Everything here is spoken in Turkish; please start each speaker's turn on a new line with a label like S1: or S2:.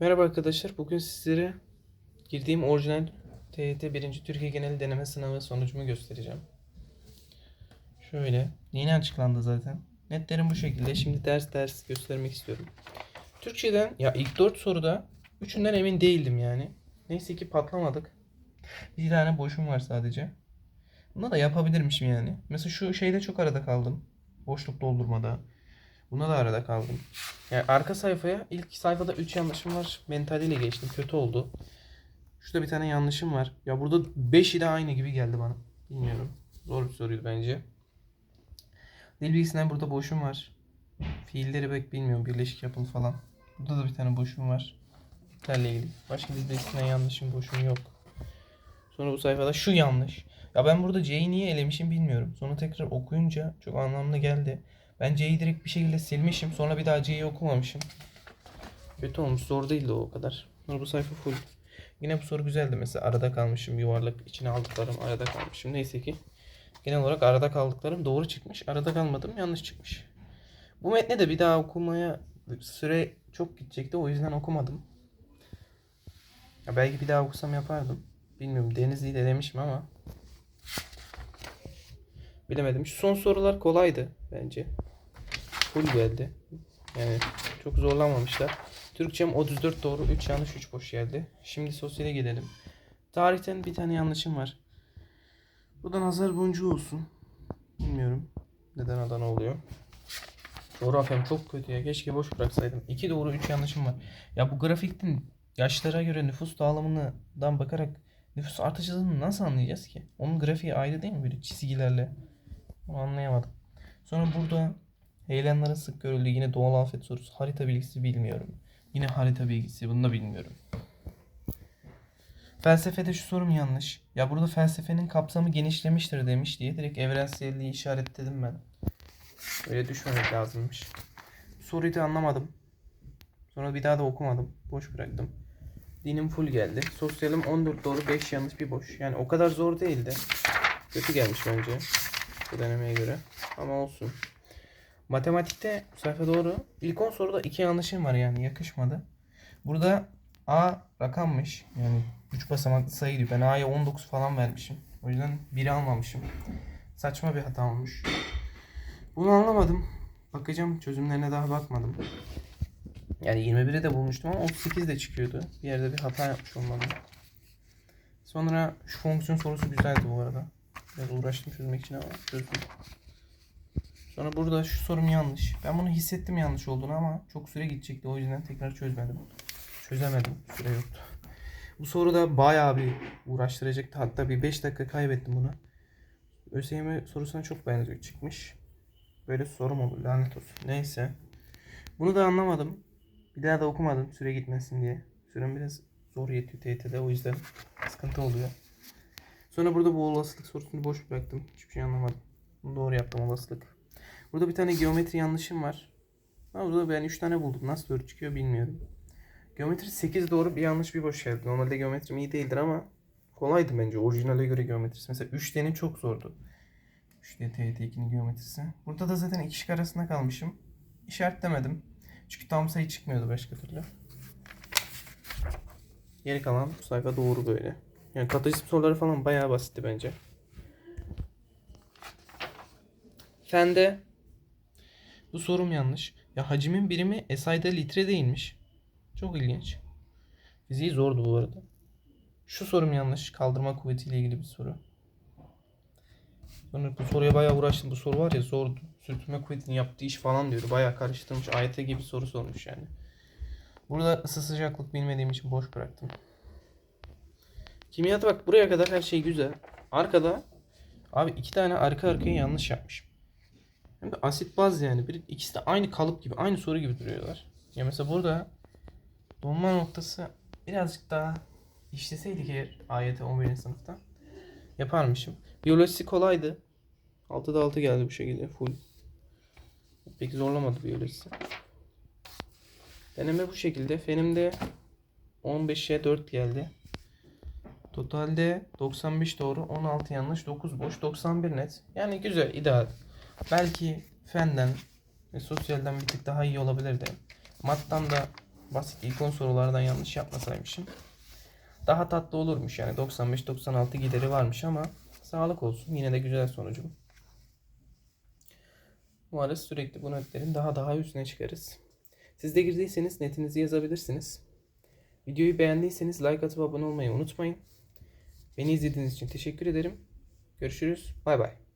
S1: Merhaba arkadaşlar. Bugün sizlere girdiğim orijinal TYT 1. Türkiye Genel Deneme Sınavı sonucumu göstereceğim. Şöyle. Yeni açıklandı zaten. Netlerim bu şekilde. Şimdi ders ders göstermek istiyorum. Türkçeden ya ilk 4 soruda üçünden emin değildim yani. Neyse ki patlamadık. Bir tane boşum var sadece. Buna da yapabilirmişim yani. Mesela şu şeyde çok arada kaldım. Boşluk doldurmada. Buna da arada kaldım. Yani arka sayfaya ilk sayfada 3 yanlışım var. Mentaliyle geçtim. Kötü oldu. Şurada bir tane yanlışım var. Ya burada 5'i de aynı gibi geldi bana. Bilmiyorum. Zor bir soruydu bence. Dil bilgisinden burada boşum var. Fiilleri pek bilmiyorum. Birleşik yapılı falan. Burada da bir tane boşum var. Terle ilgili. Başka dil bilgisinden yanlışım boşum yok. Sonra bu sayfada şu yanlış. Ya ben burada C'yi niye elemişim bilmiyorum. Sonra tekrar okuyunca çok anlamlı geldi. Ben C'yi direkt bir şekilde silmişim. Sonra bir daha C'yi okumamışım. Kötü olmuş. Zor değildi o, kadar. Sonra bu sayfa full. Yine bu soru güzeldi. Mesela arada kalmışım. Yuvarlak içine aldıklarım arada kalmışım. Neyse ki genel olarak arada kaldıklarım doğru çıkmış. Arada kalmadım yanlış çıkmış. Bu metne de bir daha okumaya süre çok gidecekti. O yüzden okumadım. Ya belki bir daha okusam yapardım. Bilmiyorum Denizli'yi de demişim ama bilemedim. Şu son sorular kolaydı bence. Full geldi. Yani çok zorlamamışlar. Türkçem 34 doğru, 3 yanlış, 3 boş geldi. Şimdi sosyale gelelim. Tarihten bir tane yanlışım var. Bu da nazar boncuğu olsun. Bilmiyorum neden Adana oluyor. Coğrafyam çok kötü ya. Keşke boş bıraksaydım. 2 doğru 3 yanlışım var. Ya bu grafikten yaşlara göre nüfus dağılımından bakarak nüfus artışını nasıl anlayacağız ki? Onun grafiği ayrı değil mi böyle çizgilerle? Onu anlayamadım. Sonra burada heyelanların sık görüldüğü yine doğal afet sorusu. Harita bilgisi bilmiyorum. Yine harita bilgisi bunu da bilmiyorum. Felsefede şu sorum yanlış. Ya burada felsefenin kapsamı genişlemiştir demiş diye direkt evrenselliği işaretledim ben. Öyle düşmemek lazımmış. Soruyu da anlamadım. Sonra bir daha da okumadım. Boş bıraktım. Dinim full geldi. Sosyalim 14 doğru 5 yanlış bir boş. Yani o kadar zor değildi. Kötü gelmiş bence. Bu denemeye göre. Ama olsun. Matematikte bu sayfa doğru. İlk 10 soruda 2 yanlışım var yani yakışmadı. Burada A rakammış. Yani 3 basamaklı sayıydı. Ben A'ya 19 falan vermişim. O yüzden 1'i almamışım. Saçma bir hata olmuş. Bunu anlamadım. Bakacağım çözümlerine daha bakmadım. Yani 21'i de bulmuştum ama 38 de çıkıyordu. Bir yerde bir hata yapmış olmalıyım. Sonra şu fonksiyon sorusu güzeldi bu arada. Biraz uğraştım çözmek için ama çözdüm. Sonra burada şu sorum yanlış. Ben bunu hissettim yanlış olduğunu ama çok süre gidecekti. O yüzden tekrar çözmedim. Çözemedim. Süre yoktu. Bu soru da bayağı bir uğraştıracaktı. Hatta bir 5 dakika kaybettim buna. ÖSYM sorusuna çok benziyor çıkmış. Böyle soru mu olur lanet olsun. Neyse. Bunu da anlamadım. Bir daha da okumadım süre gitmesin diye. Sürem biraz zor yetiyor TYT'de o yüzden sıkıntı oluyor. Sonra burada bu olasılık sorusunu boş bıraktım. Hiçbir şey anlamadım. Bunu doğru yaptım olasılık. Burada bir tane geometri yanlışım var. Ha, burada ben 3 tane buldum. Nasıl 4 çıkıyor bilmiyorum. Geometri 8 doğru bir yanlış bir boş geldi. Normalde geometrim iyi değildir ama kolaydı bence. Orijinale göre geometrisi. Mesela 3D'nin çok zordu. 3D TYT 2'nin geometrisi. Burada da zaten iki şık arasında kalmışım. İşaretlemedim. Çünkü tam sayı çıkmıyordu başka türlü. Geri kalan bu sayfa doğru böyle. Yani katalizm soruları falan bayağı basitti bence. Fende bu sorum yanlış. Ya hacimin birimi SI'da litre değilmiş. Çok ilginç. Fiziği zordu bu arada. Şu sorum yanlış. Kaldırma kuvvetiyle ilgili bir soru. Sonra bu soruya bayağı uğraştım. Bu soru var ya zordu. Sürtünme kuvvetinin yaptığı iş falan diyordu. Bayağı karıştırmış. AYT gibi soru sormuş yani. Burada ısı sıcaklık bilmediğim için boş bıraktım. Kimyada bak buraya kadar her şey güzel. Arkada abi iki tane arka arkaya yanlış yapmışım. Hem de asit baz yani. Bir, ikisi de aynı kalıp gibi, aynı soru gibi duruyorlar. Ya mesela burada donma noktası birazcık daha işleseydik eğer AYT 11. sınıfta yaparmışım. Biyolojisi kolaydı. 6'da 6 geldi bu şekilde full. Pek zorlamadı biyolojisi. Deneme bu şekilde. Fenimde 15'e 4 geldi. Totalde 95 doğru, 16 yanlış, 9 boş, 91 net. Yani güzel, ideal. Belki fenden ve sosyalden bir tık daha iyi olabilirdi. Mattan da Basit ilk 10 sorulardan yanlış yapmasaymışım. Daha tatlı olurmuş yani 95-96 gideri varmış ama sağlık olsun. Yine de güzel sonucum. Umarız sürekli bu netlerin daha daha üstüne çıkarız. Siz de girdiyseniz netinizi yazabilirsiniz. Videoyu beğendiyseniz like atıp abone olmayı unutmayın. Beni izlediğiniz için teşekkür ederim. Görüşürüz. Bay bay.